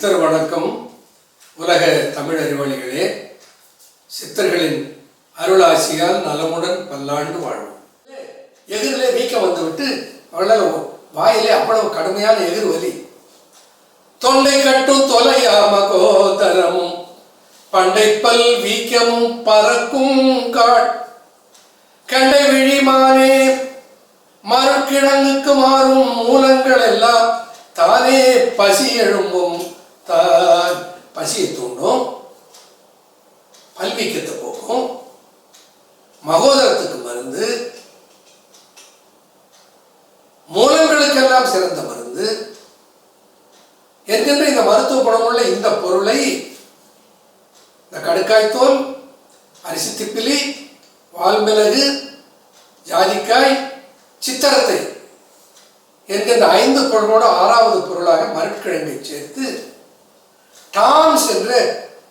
சித்தர் வணக்கம் உலக தமிழ் அறிவாளிகளே. சித்தர்களின் அருளாசியால் நலமுடன் பல்லாண்டு வாழ்வோம். எதிரிலே வீக்கம் வந்துவிட்டு அவ்வளவு வாயிலே அவ்வளவு கடுமையான எதிர் வலி தொண்டை கட்டும் தொலையாம கோதரமும் பண்டைப்பல் வீக்கமும் பறக்கும் காட். கண்டை விழிமானே மறுக்கிழங்குக்கு மாறும் மூலங்கள் எல்லாம் தானே பசி எழும்பும். பசியை தூண்டும் பல்வீக்கத்தை போக்கும். மகோதரத்துக்கு மருந்து. மூலங்களுக்கெல்லாம் சிறந்த மருந்து. என்கின்ற இந்த மருத்துவ குணமுள்ள இந்த பொருளை இந்த கடுக்காய்த்தோல் அரிசி திப்பிலி வால்மிளகு ஜாதிக்காய் சித்தரத்தை என்கின்ற ஐந்து பொருளோட ஆறாவது பொருளாக மரட்கிழங்கை சேர்த்து டான்ஸ் என்ற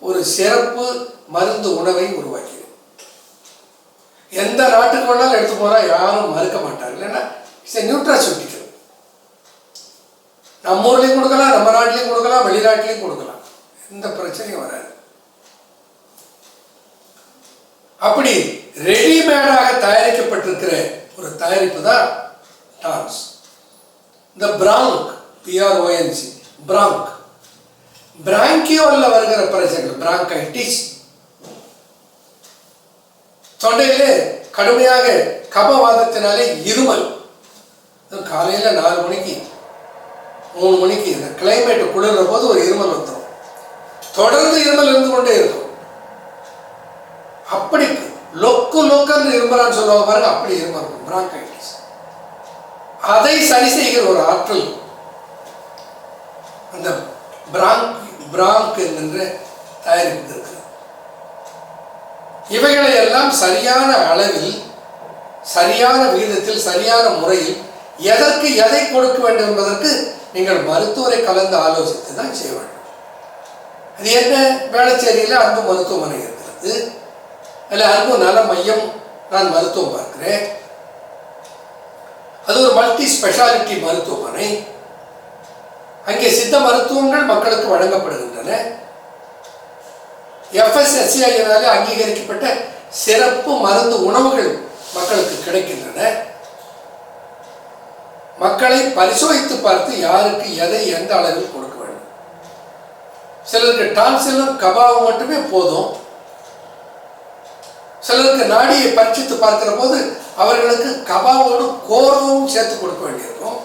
ஒரு சிறப்பு மருந்து உணவை உருவாக்கினோம் எந்த நாட்டுக்கு வேணாலும் எடுத்து போனா யாரும் மறுக்க மாட்டாங்க இல்லைன்னா இட்ஸ் நியூட்ராசூட்டிக்கல் நம்ம ஊர்லேயும் கொடுக்கலாம் நம்ம நாட்டிலையும் கொடுக்கலாம் வெளிநாட்டிலையும் கொடுக்கலாம். எந்த பிரச்சனையும் வராது. அப்படி ரெடிமேடாக தயாரிக்கப்பட்டிருக்கிற ஒரு தயாரிப்பு தான் டான்ஸ் இந்த பிராங்க் பிஆர்ஓஎன்சி பிராங்க். பிராங்கியோல்ல வருகிற பிரச்சனைகள் பிராங்கைட்டிஸ் தொண்டையிலே கடுமையாக கபவாதத்தினாலே இருமல். காலையில் நாலு மணிக்கு மூணு மணிக்கு இந்த கிளைமேட் குளிர்ற போது ஒரு இருமல் வந்துடும் தொடர்ந்து இருமல் இருந்து கொண்டே இருக்கும். அப்படி லொக்கு லொக்கன்னு இருமலான்னு சொல்லுவாங்க பாருங்க அப்படி இருமல் இருக்கும் பிராங்கைட்டிஸ் அதை சரி செய்கிற ஒரு ஆற்றல் அந்த பிராங்க் பிராக் என்கின்ற தயாரிப்பு இருக்கு இவைகளை எல்லாம் சரியான அளவில் சரியான விகிதத்தில் சரியான முறையில் எதற்கு எதை கொடுக்க வேண்டும் என்பதற்கு நீங்கள் மருத்துவரை கலந்து ஆலோசித்து தான் செய்ய வேண்டும். அது என்ன? வேளச்சேரியில் அன்பு மருத்துவமனை இருக்கிறது. அதில் அன்பு நல மையம் நான் மருத்துவம் பார்க்கிறேன். அது ஒரு மல்டி ஸ்பெஷாலிட்டி மருத்துவமனை. அங்கே சித்த மருத்துவங்கள் மக்களுக்கு வழங்கப்படுகின்றன. எஃப்எஸ்எஸ்சிஐனாலே அங்கீகரிக்கப்பட்ட சிறப்பு மருந்து உணவுகள் மக்களுக்கு கிடைக்கின்றன. மக்களை பரிசோதித்து பார்த்து யாருக்கு எதை எந்த அளவில் கொடுக்க வேண்டும். சிலருக்கு டான்சிலும் கபாவும் மட்டுமே போதும். சிலருக்கு நாடியை பரிச்சித்து பார்க்கிற போது அவர்களுக்கு கபாவோடு கோரவும் சேர்த்து கொடுக்க வேண்டியிருக்கும்.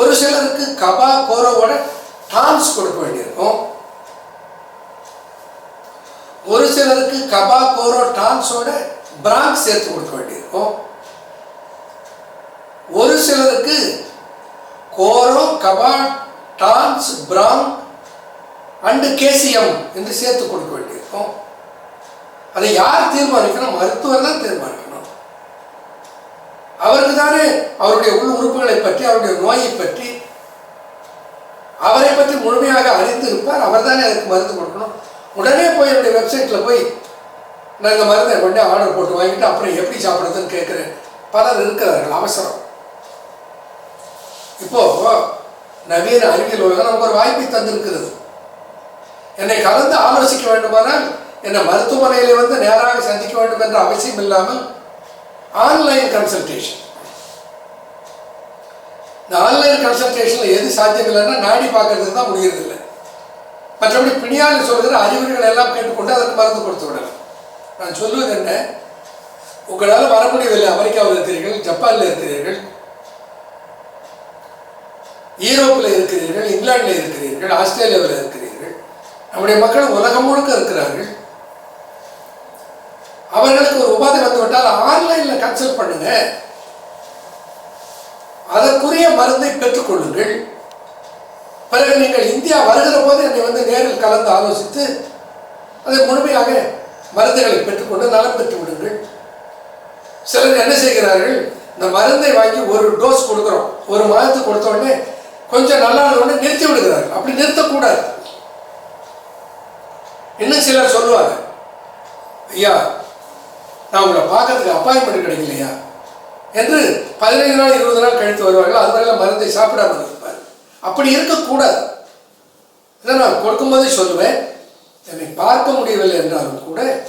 ஒரு சிலருக்கு கபா கோரோவோட டான்ஸ் கொடுக்க வேண்டியிருக்கும். ஒரு சிலருக்கு கபா கோரோ டான்ஸோட பிராங்க் சேர்த்து கொடுக்க வேண்டியிருக்கும். ஒரு சிலருக்கு கோரோ கபா டான்ஸ் பிராங் அண்டு கேசியம் என்று சேர்த்து கொடுக்க வேண்டியிருக்கும். அதை யார் தீர்மானிக்கணும்? மருத்துவர் தான் தீர்மானிக்கணும். அவருக்கு தானே அவருடைய உள் உறுப்புகளை பற்றி அவருடைய நோயை பற்றி அவரை பற்றி முழுமையாக அறிந்து இருப்பார் அவர் தானே அதுக்கு மருந்து கொடுக்கணும். உடனே போய் என்னுடைய வெப்சைட்டில் போய் நாங்கள் மருந்தை கொண்டே ஆர்டர் போட்டு வாங்கிட்டு அப்புறம் எப்படி சாப்பிடுறதுன்னு கேட்குறேன். பலர் இருக்கிறார்கள். அவசரம். இப்போ நவீன அறிவியல் உலகம் நமக்கு ஒரு வாய்ப்பை தந்திருக்கிறது. என்னை கலந்து ஆலோசிக்க வேண்டுமானால் என்னை மருத்துவமனையில் வந்து நேராக சந்திக்க வேண்டும் என்ற அவசியம் இல்லாமல் ஆன்லைன் கன்சல்டேஷன் இந்த ஆன்லைன் கன்சல்டேஷனில் எது சாத்தியம் இல்லைன்னா நாடி பார்க்கறது தான் முடியறதில்லை. மற்றபடி பிணியால் சொல்கிற அறிகுறிகள் எல்லாம் கேட்டுக்கொண்டு அதற்கு மருந்து கொடுத்து விடலாம். நான் சொல்லுவது என்ன? உங்களால் வர முடியவில்லை. அமெரிக்காவில் இருக்கிறீர்கள் ஜப்பானில் இருக்கிறீர்கள் ஈரோப்பில் இருக்கிறீர்கள் இங்கிலாந்தில் இருக்கிறீர்கள் ஆஸ்திரேலியாவில் இருக்கிறீர்கள். நம்முடைய மக்கள் உலகம் முழுக்க இருக்கிறார்கள். அவர்களுக்கு ஒரு உபாதை வந்துவிட்டால் ஆன்லைனில் கன்சல்ட் பண்ணுங்க. அதற்குரிய மருந்தை பெற்றுக்கொள்ளுங்கள் பிறகு நீங்கள் இந்தியா வருகிற போது என்னை வந்து நேரில் கலந்து ஆலோசித்து அதை முழுமையாக மருந்துகளை பெற்றுக்கொண்டு நலம் பெற்று விடுங்கள். சிலர் என்ன செய்கிறார்கள் இந்த மருந்தை வாங்கி ஒரு டோஸ் கொடுக்குறோம். ஒரு மாதத்துக்கு கொடுத்த உடனே கொஞ்சம் நல்லா உடனே நிறுத்தி விடுகிறார்கள். அப்படி நிறுத்தக்கூடாது. இன்னும் சிலர் சொல்லுவாங்க ஐயா நான் உங்களை பார்க்கறதுக்கு அப்பாயின்மெண்ட் கிடைக்கலையா? என்று பதினைந்து நாள் இருபது நாள் கழித்து வருவார்கள். அது வரையில மருந்தை சாப்பிடாமல் இருப்பார். அப்படி இருக்கக்கூடாது. இதை நான் கொடுக்கும்போதே சொல்லுவேன். என்னை பார்க்க முடியவில்லை என்றாலும் கூட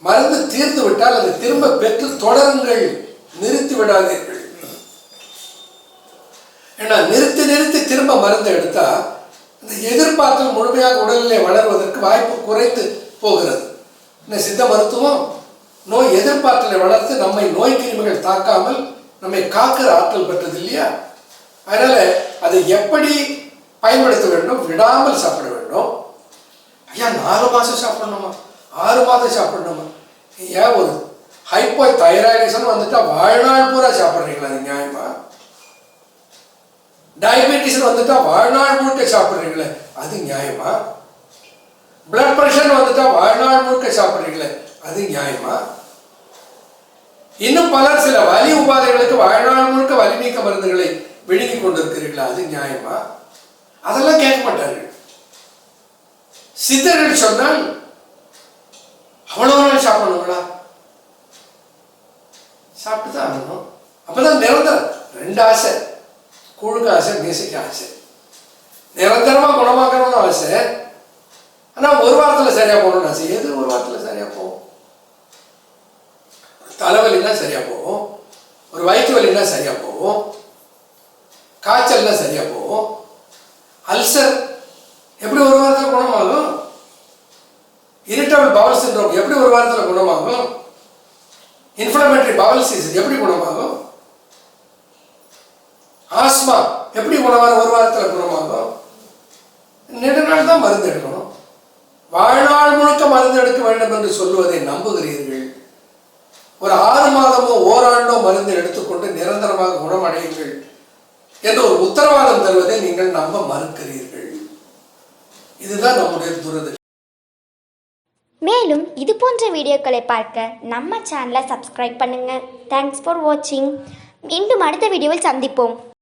மருந்து தீர்ந்து விட்டால் அதை திரும்ப பெற்று தொடருங்கள். நிறுத்தி விடாதீர்கள். ஏன்னா நிறுத்தி நிறுத்தி திரும்ப மருந்து எடுத்தா இந்த எதிர்பார்த்தல் முழுமையாக உடலிலே வளர்வதற்கு வாய்ப்பு குறைத்து போகிறது. இந்த சித்த மருத்துவம்? நோய் எதிர்பார்த்தலை வளர்த்து நம்மை நோய் கிருமிகள் தாக்காமல் நம்மை காக்கிற ஆற்றல் பெற்றது இல்லையா? அதனால அதை எப்படி பயன்படுத்த வேண்டும்? விடாமல் சாப்பிட வேண்டும். ஐயா நாலு மாதம் சாப்பிடணுமா? ஆறு மாதம் சாப்பிடணுமா? ஏன் ஒரு ஹைப்போ தைராய்டிசன் வந்துட்டா வாழ்நாள் பூரா சாப்பிட்றீங்களா? அது நியாயமா? டயபெட்டிஸ் வந்துட்டா வாழ்நாள் முழுக்க சாப்பிட்றீங்களே அது நியாயமா? பிளட் ப்ரெஷர் வந்துட்டா வாழ்நாள் முழுக்க சாப்பிட்றீங்களே அது நியாயமா இன்னும் பலர் சில வலி உபாதைகளுக்கு வாழ்நாள் முழுக்க வலி நீக்க மருந்துகளை விழுங்கி கொண்டிருக்கிறீர்களா? அது நியாயமா? அதெல்லாம் கேட்க மாட்டார்கள். சித்தர்கள் சொன்னால் அவ்வளவு நாள் சாப்பிடணுங்களா சாப்பிட்டு தான் ஆகணும். அப்பதான் நிரந்தரம். ரெண்டு ஆசை. கூழுக்கு ஆசை மீசைக்கு ஆசை. நிரந்தரமா குணமாக்கணும்னு ஆசை. ஆனா ஒரு வாரத்துல சரியா போகணும்னு ஆசை. எது ஒரு வாரத்துல சரியா போகும்? தலைவலினா சரியா போகும். ஒரு வயிற்று வலினா சரியா போகும். காய்ச்சல்னா சரியா போகும். அல்சர் எப்படி ஒரு வாரத்தில் குணமாகும்? இரிட்டபிள் பவல் சிண்ட்ரோம் எப்படி ஒரு வாரத்தில் குணமாகும்? இன்ஃப்ளமேட்டரி பவல் சீசன் எப்படி குணமாகும்? ஆஸ்மா எப்படி குணமாக ஒரு வாரத்தில் குணமாகும்? நெடுநாள் தான் மருந்து எடுக்கணும். வாழ்நாள் முழுக்க மருந்து எடுக்க வேண்டும் என்று சொல்லுவதை நம்புகிறீர்கள். ஒரு ஆறு மருந்து எடுத்துக்கொண்டு நிரந்தரமாக குணமடையுங்கள் என்ற ஒரு உத்தரவாதம் தருவதை நீங்கள் நம்ப மறுக்கிறீர்கள். இதுதான் நம்முடைய துரதிருஷ்டம் மேலும் இது போன்ற வீடியோக்களை பார்க்க நம்ம சேனலை சப்ஸ்கிரைப் பண்ணுங்கள் தேங்க்ஸ் ஃபார் வாட்சிங் மீண்டும் அடுத்த வீடியோவில் சந்திப்போம்.